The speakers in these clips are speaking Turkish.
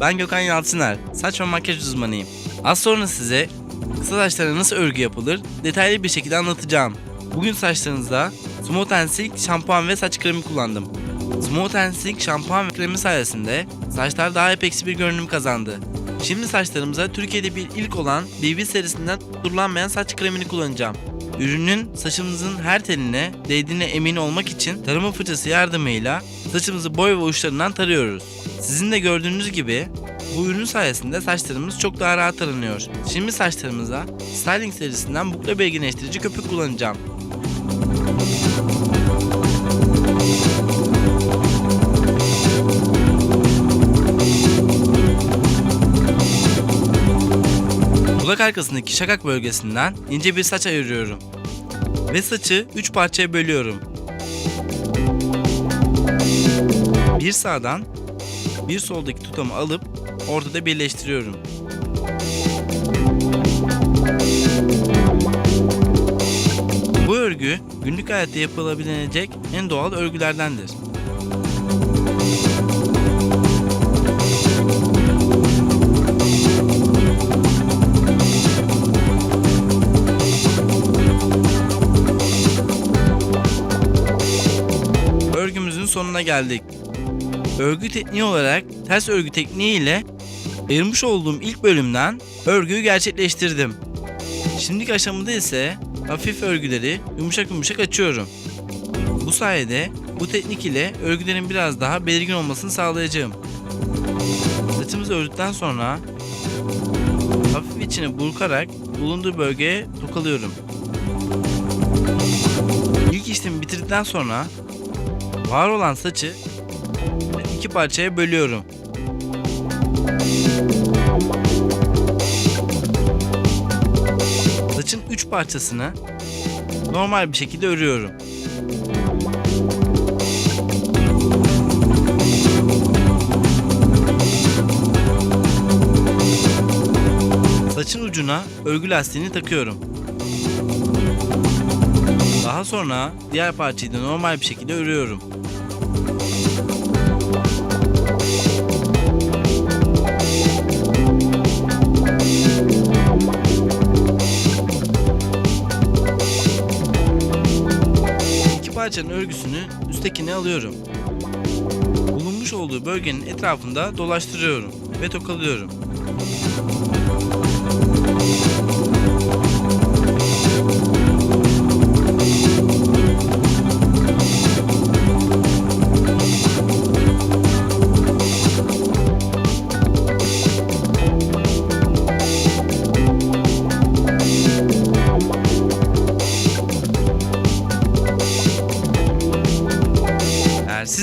ben Gökhan Yalçıner. Saç ve makyaj uzmanıyım. Az sonra size kısa saçlara nasıl örgü yapılır detaylı bir şekilde anlatacağım. Bugün saçlarınızda Smooth and Silk şampuan ve saç kremi kullandım. Smooth and Silk şampuan ve kremi sayesinde saçlar daha epeksi bir görünüm kazandı. Şimdi saçlarımıza Türkiye'de bir ilk olan BB serisinden durulanmayan saç kremini kullanacağım. Ürünün saçımızın her teline değdiğine emin olmak için tarama fırçası yardımıyla saçımızı boy ve uçlarından tarıyoruz. Sizin de gördüğünüz gibi bu ürün sayesinde saçlarımız çok daha rahat taranıyor. Şimdi saçlarımıza Styling serisinden bukle belginleştirici köpük kullanacağım. Kulak arkasındaki şakak bölgesinden ince bir saç ayırıyorum. Ve saçı 3 parçaya bölüyorum. Bir sağdan bir soldaki tutamı alıp ortada birleştiriyorum. Bu örgü günlük hayatta yapılabilecek en doğal örgülerdendir. Sonuna geldik. Örgü tekniği olarak ters örgü tekniği ile ayırmış olduğum ilk bölümden örgüyü gerçekleştirdim. Şimdiki aşamada ise hafif örgüleri yumuşak yumuşak açıyorum. Bu sayede bu teknik ile örgülerin biraz daha belirgin olmasını sağlayacağım. Saçımızı ördükten sonra hafif içine burkarak bulunduğu bölgeye tokalıyorum. İlk işlemi bitirdikten sonra var olan saçı iki parçaya bölüyorum. Saçın üç parçasını normal bir şekilde örüyorum. Saçın ucuna örgü lastiğini takıyorum. Daha sonra diğer parçayı da normal bir şekilde örüyorum. İki parçanın örgüsünü üsttekine alıyorum. Bulunmuş olduğu bölgenin etrafında dolaştırıyorum ve tokalıyorum.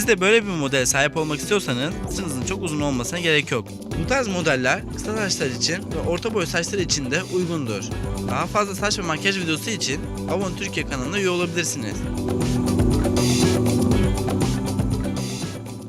Siz de böyle bir model sahip olmak istiyorsanız saçınızın çok uzun olmasına gerek yok. Bu tarz modeller kısa saçlar için ve orta boy saçlar için de uygundur. Daha fazla saç ve makyaj videosu için Avon Türkiye kanalına üye olabilirsiniz.